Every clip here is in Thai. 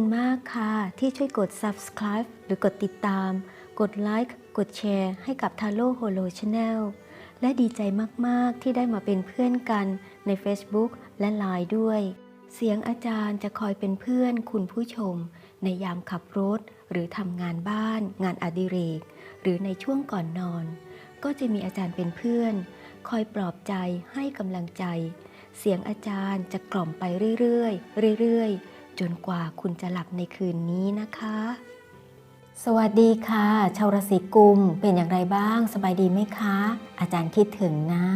คุณมากค่ะที่ช่วยกด subscribe หรือกดติดตาม กดไลค์ กดแชร์ให้กับ t a r o h o l o Channel และดีใจมาก ๆ ที่ได้มาเป็นเพื่อนกันใน Facebook และ Line ด้วย เสียงอาจารย์จะคอยเป็นเพื่อนคุณผู้ชม ในยามขับรถ หรือทำงานบ้าน งานอดิเรก หรือในช่วงก่อนนอน ก็จะมีอาจารย์เป็นเพื่อน คอยปลอบใจให้กำลังใจ เสียงอาจารย์จะกล่อมไปเรื่อย ๆ เรื่อย ๆ จนกว่าคุณจะหลับในคืนนี้นะคะ สวัสดีค่ะ ชาวราศีกุมเป็นอย่างไรบ้าง สบายดีไหมคะ อาจารย์คิดถึงนะ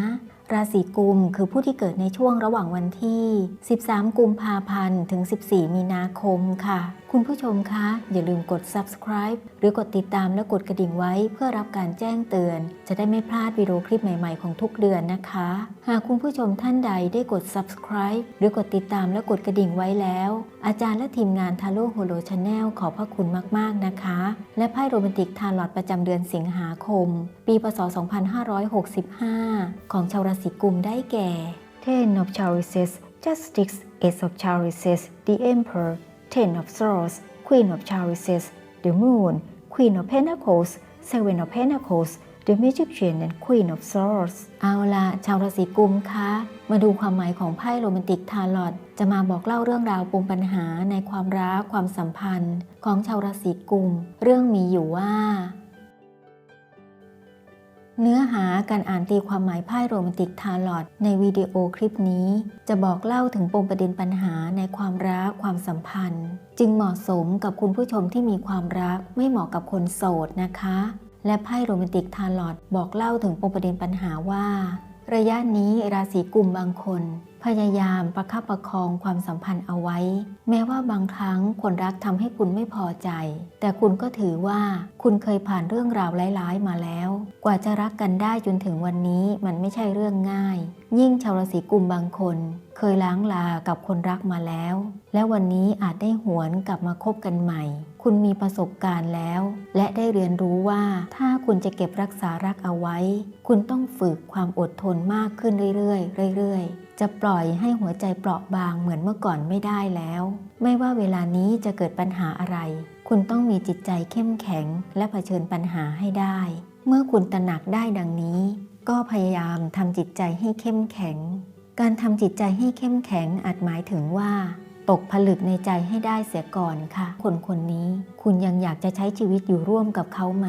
ราศีกุมคือผู้ที่เกิดในช่วงระหว่างวันที่ 13 กุมภาพันธ์ถึง 14 มีนาคมค่ะ คุณผู้ชมคะ อย่าลืมกด subscribe หรือกดติดตามและกดกระดิ่งไว้เพื่อรับการแจ้งเตือน จะได้ไม่พลาดวิดีโอคลิปใหม่ ๆ ของทุกเดือนนะคะ หากคุณผู้ชมท่านใดได้กด subscribe หรือกดติดตามและกดกระดิ่งไว้แล้ว อาจารย์และทีมงานทาโร่โฮโลชาแนลขอบพระคุณมากๆนะคะ และไพ่โรแมนติกทาร์ลอตประจำเดือนสิงหาคม ปีพศ 2565 ของชาวราศีกุมได้แก่ Ten of Chalices Justice Ace of Chalices The Emperor Ten of Swords Queen of Chalices The Moon Queen of Pentacles Seven of Pentacles The Magician and Queen of Swords เอาละชาวราศีกุมคะ มาดูความหมายของไพ่โรแมนติกทาร์ลอตจะมาบอกเล่าเรื่องราวปมปัญหาในความรักความสัมพันธ์ ของชาวราศีกุม เรื่องมีอยู่ว่า เนื้อหาการอ่านตีความหมายไพ่โรแมนติกทาร์ลอตในวิดีโอคลิปนี้ จะบอกเล่าถึงปมประเด็นปัญหาในความรักความสัมพันธ์ จึงเหมาะสมกับคุณผู้ชมที่มีความรักไม่เหมาะกับคนโสดนะคะ และไพ่โรแมนติกทาร์ลอตบอกเล่าถึงปมประเด็นปัญหาว่า ระยะนี้ราศีกุมบางคน พยายามประคับประคองความสัมพันธ์เอาไว้ แม้ว่าบางครั้งคนรักทำให้คุณไม่พอใจ แต่คุณก็ถือว่าคุณเคยผ่านเรื่องราวร้ายๆมาแล้ว กว่าจะรักกันได้จนถึงวันนี้มันไม่ใช่เรื่องง่าย ยิ่งชาวราศีกุมบางคน เคยล้างลากับคนรักมาแล้ว และวันนี้อาจได้หวนกลับมาคบกันใหม่ คุณมีประสบการณ์แล้ว และได้เรียนรู้ว่าถ้าคุณจะเก็บรักษารักเอาไว้ คุณต้องฝึกความอดทนมากขึ้นเรื่อยๆเรื่อยๆ จะปล่อยให้หัวใจเปราะบางเหมือนเมื่อก่อนไม่ได้แล้ว ไม่ว่าเวลานี้จะเกิดปัญหาอะไร คุณต้องมีจิตใจเข้มแข็ง และเผชิญปัญหาให้ได้ เมื่อคุณตระหนักได้ดังนี้ ก็พยายามทำจิตใจให้เข้มแข็ง การทำจิตใจให้เข้มแข็งอาจหมายถึงว่า ตกผลึกในใจให้ได้เสียก่อนค่ะ คนคนนี้ คุณยังอยากจะใช้ชีวิตอยู่ร่วมกับเขาไหม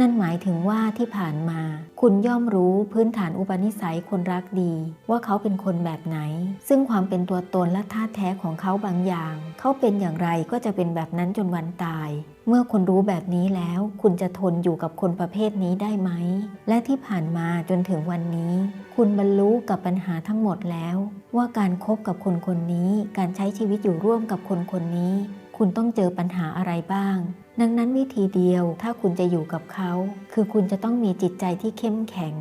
นั่นหมายถึงว่าที่ผ่านมา คุณย่อมรู้พื้นฐานอุปนิสัยคนรักดี ว่าเขาเป็นคนแบบไหน ซึ่งความเป็นตัวตนและท่าแท้ของเขาบางอย่าง เขาเป็นอย่างไรก็จะเป็นแบบนั้นจนวันตาย เมื่อคุณรู้แบบนี้แล้ว คุณจะทนอยู่กับคนประเภทนี้ได้ไหม และที่ผ่านมาจนถึงวันนี้ คุณบรรลุกับปัญหาทั้งหมดแล้ว ว่าการคบกับคนคนนี้ การใช้ชีวิตอยู่ร่วมกับคนคนนี้ คุณต้องเจอปัญหาอะไรบ้าง ดังนั้นวิธีเดียวถ้าคุณจะอยู่กับเขา คือคุณจะต้องมีจิตใจที่เข้มแข็ง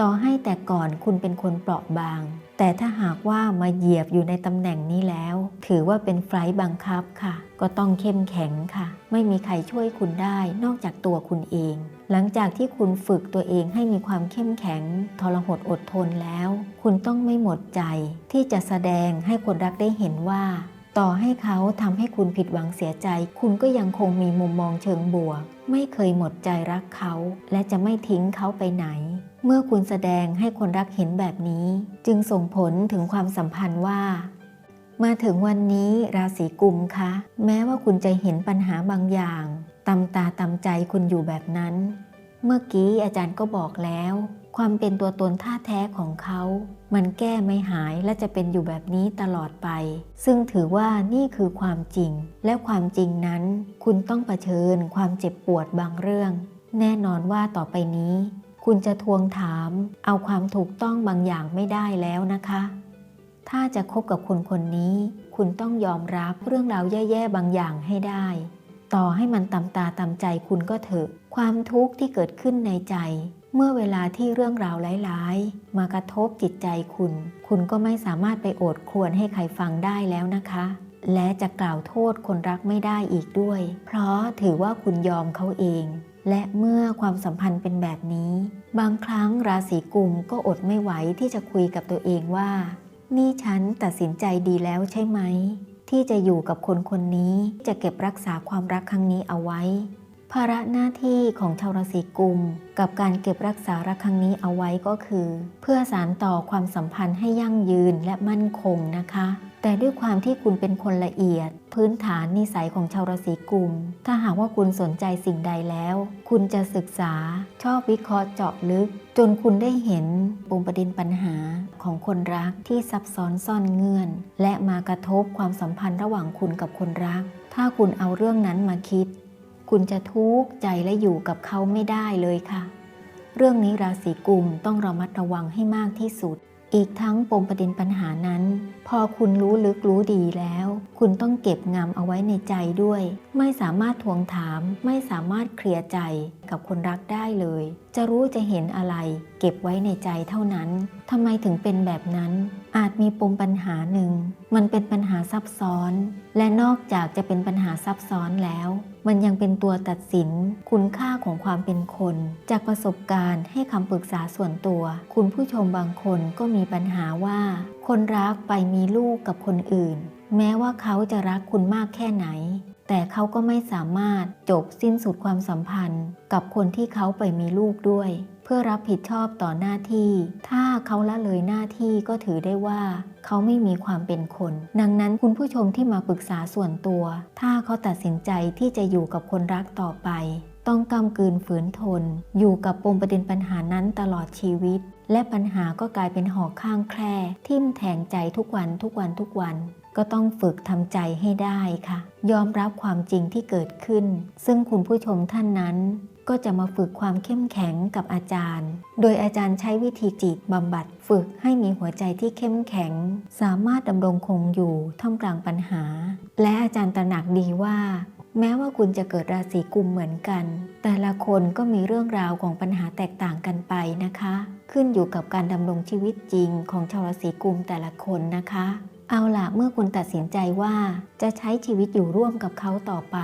ต่อให้แต่ก่อนคุณเป็นคนเปราะบาง แต่ถ้าหากว่ามาเหยียบอยู่ในตำแหน่งนี้แล้ว ถือว่าเป็นไฟล์บังคับค่ะ ก็ต้องเข้มแข็งค่ะ ไม่มีใครช่วยคุณได้นอกจากตัวคุณเอง หลังจากที่คุณฝึกตัวเองให้มีความเข้มแข็ง ทรหดอดทนแล้ว คุณต้องไม่หมดใจ ที่จะแสดงให้คนรักได้เห็นว่า ต่อให้เขาทำให้คุณผิดหวังเสียใจ คุณก็ยังคงมีมุมมองเชิงบวก ไม่เคยหมดใจรักเขา และจะไม่ทิ้งเขาไปไหน เมื่อคุณแสดงให้คนรักเห็นแบบนี้ จึงส่งผลถึงความสัมพันธ์ว่า มาถึงวันนี้ราศีกุมคะ แม้ว่าคุณจะเห็นปัญหาบางอย่างตำตาตำใจคุณอยู่แบบนั้น เมื่อกี้อาจารย์ก็บอกแล้ว ความเป็นตัวตนท่าแท้ของเขา มันแก้ไม่หายและจะเป็นอยู่แบบนี้ตลอดไป ซึ่งถือว่านี่คือความจริง และความจริงนั้น คุณต้องเผชิญความเจ็บปวดบางเรื่อง แน่นอนว่าต่อไปนี้ คุณจะทวงถาม เอาความถูกต้องบางอย่างไม่ได้แล้วนะคะ ถ้าจะคบกับคนคนนี้ คุณต้องยอมรับเรื่องราวแย่ๆบางอย่างให้ได้ ต่อให้มันตำตาตำใจคุณก็เถอะ ความทุกข์ที่เกิดขึ้นในใจ เมื่อเวลาที่เรื่องราวร้ายๆ มากระทบจิตใจคุณ คุณก็ไม่สามารถไปโอดครวญให้ใครฟังได้แล้วนะคะ และจะกล่าวโทษคนรักไม่ได้อีกด้วย เพราะถือว่าคุณยอมเขาเอง และเมื่อความสัมพันธ์เป็นแบบนี้ บางครั้งราศีกุมก็อดไม่ไหวที่จะคุยกับตัวเองว่า นี่ฉันตัดสินใจดีแล้วใช่ไหม ที่จะอยู่กับคนคนนี้จะเก็บรักษาความรักครั้งนี้เอาไว้ ภาระหน้าที่ของชาวราศีกุม กับการเก็บรักษารักครั้งนี้เอาไว้ก็คือ เพื่อสานต่อความสัมพันธ์ให้ยั่งยืนและมั่นคงนะคะ แต่ด้วยความที่คุณเป็นคนละเอียด พื้นฐานนิสัยของชาวราศีกุม ถ้าหากว่าคุณสนใจสิ่งใดแล้ว คุณจะศึกษา ชอบวิเคราะห์เจาะลึก จนคุณได้เห็นปมประเด็นปัญหาของคนรักที่ซับซ้อนซ่อนเงื่อน และมากระทบความสัมพันธ์ระหว่างคุณกับคนรัก ถ้าคุณเอาเรื่องนั้นมาคิด คุณจะทุกข์ใจและอยู่กับเขาไม่ได้เลยค่ะ เรื่องนี้ราศีกุมต้องระมัดระวังให้มากที่สุด อีกทั้งปมประเด็นปัญหานั้น พอคุณรู้ลึกรู้ดีแล้ว คุณต้องเก็บงำเอาไว้ในใจด้วย ไม่สามารถทวงถาม ไม่สามารถเคลียร์ใจกับคนรักได้เลย จะรู้จะเห็นอะไร เก็บไว้ในใจเท่านั้นทำไมถึงเป็นแบบนั้น อาจมีปมปัญหาหนึ่ง มันเป็นปัญหาซับซ้อน และนอกจากจะเป็นปัญหาซับซ้อนแล้ว มันยังเป็นตัวตัดสิน คุณค่าของความเป็นคน จากประสบการณ์ให้คำปรึกษาส่วนตัว คุณผู้ชมบางคนก็มีปัญหาว่า คนรักไปมีลูกกับคนอื่น แม้ว่าเขาจะรักคุณมากแค่ไหน แต่เขาก็ไม่สามารถจบสิ้นสุดความสัมพันธ์ กับคนที่เขาไปมีลูกด้วย เพื่อรับผิดชอบต่อหน้าที่ ถ้าเขาละเลยหน้าที่ก็ถือได้ว่าเขาไม่มีความเป็นคน ดังนั้นคุณผู้ชมที่มาปรึกษาส่วนตัว ถ้าเขาตัดสินใจที่จะอยู่กับคนรักต่อไป ต้องกำกืนฝืนทน อยู่กับปมประเด็นปัญหานั้นตลอดชีวิต และปัญหาก็กลายเป็นหอกข้างแคร่ทิ่มแทงใจทุกวันทุกวันทุกวัน ก็ต้องฝึกทำใจให้ได้ค่ะ ยอมรับความจริงที่เกิดขึ้น ซึ่งคุณผู้ชมท่านนั้น ก็จะมาฝึกความเข้มแข็งกับอาจารย์ โดยอาจารย์ใช้วิธีจิตบำบัดฝึกให้มีหัวใจที่เข้มแข็ง สามารถดำรงคงอยู่ท่ามกลางปัญหา และอาจารย์ตระหนักดีว่า แม้ว่าคุณจะเกิดราศีกุมเหมือนกัน แต่ละคนก็มีเรื่องราวของปัญหาแตกต่างกันไปนะคะ ขึ้นอยู่กับการดำรงชีวิตจริงของชาวราศีกุมแต่ละคนนะคะ เอาล่ะเมื่อคุณตัดสินใจว่าจะใช้ชีวิตอยู่ร่วมกับเขาต่อไป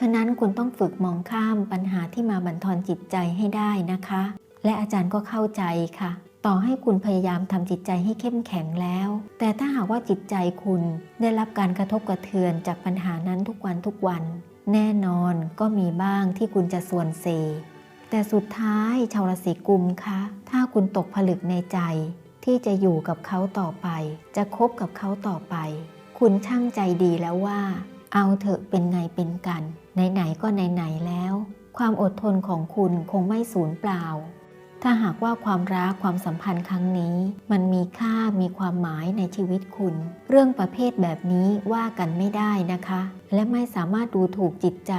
ฉะนั้นคุณต้องฝึกมองข้ามปัญหาที่มาบั่นทอนจิตใจให้ได้นะคะ และอาจารย์ก็เข้าใจค่ะ ต่อให้คุณพยายามทำจิตใจให้เข้มแข็งแล้ว แต่ถ้าหากว่าจิตใจคุณได้รับการกระทบกระเทือนจากปัญหานั้นทุกวันทุกวัน แน่นอนก็มีบ้างที่คุณจะส่วนเซแต่สุดท้ายชาวราศีกุมคะถ้าคุณตกผลึกในใจ ที่จะอยู่กับเขาต่อไป จะคบกับเขาต่อไป คุณช่างใจดีแล้วว่า เอาเถอะเป็นไงเป็นกัน ไหนๆก็ไหนๆแล้ว ความอดทนของคุณคงไม่สูญเปล่า ถ้าหากว่าความรักความสัมพันธ์ครั้งนี้ มันมีค่ามีความหมายในชีวิตคุณ เรื่องประเภทแบบนี้ว่ากันไม่ได้นะคะ และไม่สามารถดูถูกจิตใจ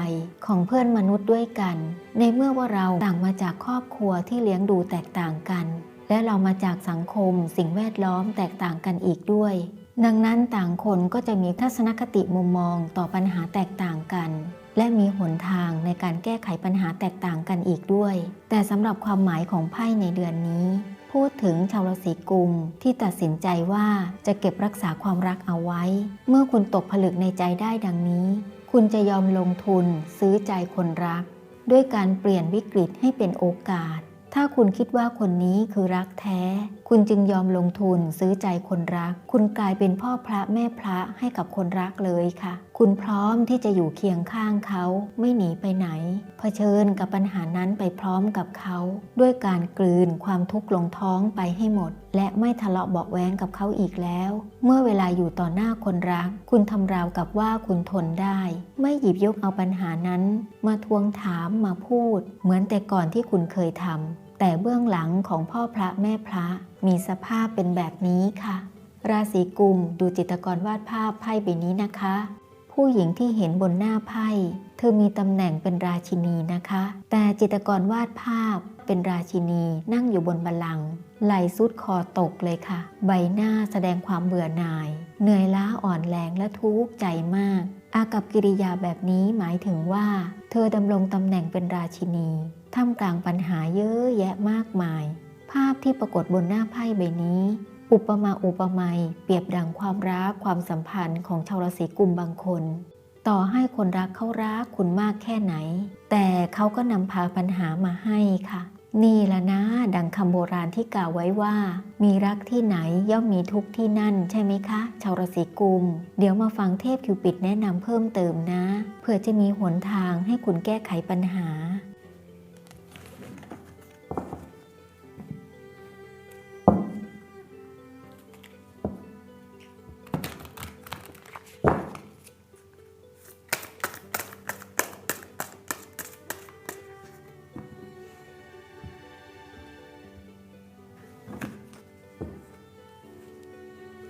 ของเพื่อนมนุษย์ด้วยกัน ในเมื่อว่าเราต่างมาจากครอบครัวที่เลี้ยงดูแตกต่างกัน และเรามาจากสังคมสิ่งแวดล้อมแตกต่างกันอีกด้วย ดังนั้นต่างคนก็จะมีทัศนคติมุมมองต่อปัญหาแตกต่างกัน และมีหนทางในการแก้ไขปัญหาแตกต่างกันอีกด้วย แต่สำหรับความหมายของไพ่ในเดือนนี้ พูดถึงชาวราศีกุมที่ตัดสินใจว่าจะเก็บรักษาความรักเอาไว้ เมื่อคุณตกผลึกในใจได้ดังนี้ คุณจะยอมลงทุนซื้อใจคนรัก ด้วยการเปลี่ยนวิกฤตให้เป็นโอกาส ถ้าคุณคิดว่าคนนี้คือรักแท้ คุณจึงยอมลงทุนซื้อใจคนรัก คุณกลายเป็นพ่อพระแม่พระให้กับคนรักเลยค่ะ คุณพร้อมที่จะอยู่เคียงข้างเขา ไม่หนีไปไหน เผชิญกับปัญหานั้นไปพร้อมกับเขา ด้วยการกลืนความทุกข์ลงท้องไปให้หมด และไม่ทะเลาะเบาแว้งกับเขาอีกแล้ว เมื่อเวลาอยู่ต่อหน้าคนรัก คุณทำราวกับว่าคุณทนได้ ไม่หยิบยกเอาปัญหานั้น มาทวงถามมาพูด เหมือนแต่ก่อนที่คุณเคยทำแต่เบื้องหลังของพ่อพระแม่พระ มีสภาพเป็นแบบนี้ค่ะราศีกุม ดูจิตกรวาดภาพไพ่ใบนี้นะคะ ผู้หญิงที่เห็นบนหน้าไพ่ เธอมีตำแหน่งเป็นราชินีนะคะ แต่จิตรกรวาดภาพเป็นราชินีนั่งอยู่บนบัลลังก์ไหลสุดคอตกเลยค่ะ ใบหน้าแสดงความเบื่อหน่าย เหนื่อยล้าอ่อนแรงและทุกข์ใจมาก อากับกิริยาแบบนี้หมายถึงว่า เธอดำรงตำแหน่งเป็นราชินีท่ามกลางปัญหาเยอะแยะมากมาย ภาพที่ปรากฏบนหน้าไพ่ใบนี้ อุปมาอุปไมยเปรียบดังความรักความสัมพันธ์ของชาวราศีกุมบางคน ต่อให้คนรักเขารักคุณมากแค่ไหน แต่เขาก็นำพาปัญหามาให้ค่ะ นี่ละนะ ดังคำโบราณที่กล่าวไว้ว่า มีรักที่ไหนย่อมมีทุกที่นั่น ใช่ไหมคะ ชาวราศีกุม เดี๋ยวมาฟังเทพคิวปิดแนะนำเพิ่มเติมนะ เพื่อจะมีหนทางให้คุณแก้ไขปัญหา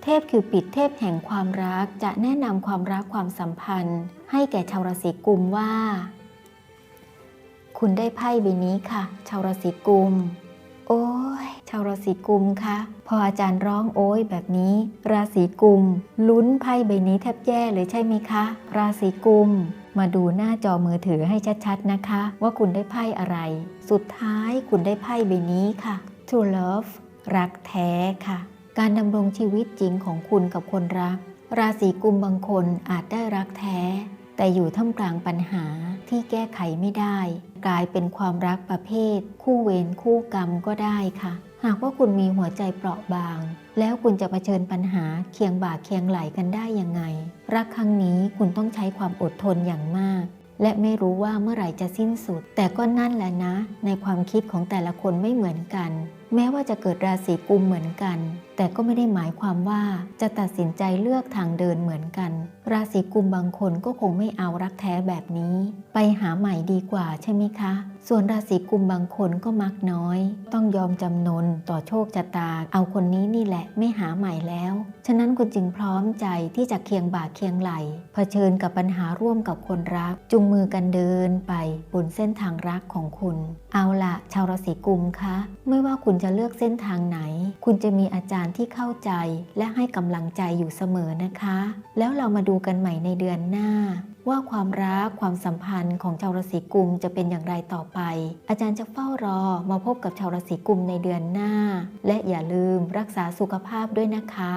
เทพคิวปิดเทพแห่งความรักจะแนะนำความรักความสัมพันธ์ ให้แก่ชาวราศีกุมว่า คุณได้ไพ่ใบนี้ค่ะ ชาวราศีกุม โอ้ยชาวราศีกุมคะพออาจารย์ร้องโอ้ยแบบนี้ ราศีกุม ลุ้นไพ่ใบนี้แทบแย่เลยใช่ไหมคะ ราศีกุม มาดูหน้าจอมือถือให้ชัดๆนะคะ ว่าคุณได้ไพ่อะไร สุดท้ายคุณได้ไพ่ใบนี้ค่ะ True Love รักแท้ค่ะ การดำรงชีวิตจริงของคุณกับคนรัก ราศีกุมบางคนอาจได้รักแท้ แต่อยู่ท่ามกลางปัญหาที่แก้ไขไม่ได้ กลายเป็นความรักประเภท คู่เวรคู่กรรมก็ได้ค่ะ หากว่าคุณมีหัวใจเปราะบาง แล้วคุณจะเผชิญปัญหาเคียงบ่าเคียงไหลกันได้ยังไง รักครั้งนี้คุณต้องใช้ความอดทนอย่างมากและไม่รู้ว่าเมื่อไหร่จะสิ้นสุด แต่ก็นั่นแหละนะ ในความคิดของแต่ละคนไม่เหมือนกัน แม้ว่าจะเกิดราศีกุมเหมือนกัน แต่ก็ไม่ได้หมายความว่าจะตัดสินใจเลือกทางเดินเหมือนกัน ราศีกุมบางคนก็คงไม่เอารักแท้แบบนี้ ไปหาใหม่ดีกว่าใช่ไหมคะ ส่วนราศีกุมบางคนก็มักน้อย ต้องยอมจำนนต่อโชคชะตา เอาคนนี้นี่แหละไม่หาใหม่แล้ว ฉะนั้นคุณจึงพร้อมใจที่จะเคียงบ่าเคียงไหลเผชิญกับปัญหาร่วมกับคนรัก จุงมือกันเดินไปบนเส้นทางรักของคุณ เอาละชาวราศีกุมคะ ไม่ว่าคุณจะเลือกเส้นทางไหน คุณจะมีอาจารย์ที่เข้าใจและให้กำลังใจอยู่เสมอนะคะ แล้วเรามาดูกันใหม่ในเดือนหน้า ว่าความรักความสัมพันธ์ของชาวราศีกุมจะเป็นอย่างไรต่อไป อาจารย์จะเฝ้ารอมาพบกับชาวราศีกุมในเดือนหน้า และอย่าลืมรักษาสุขภาพด้วยนะคะ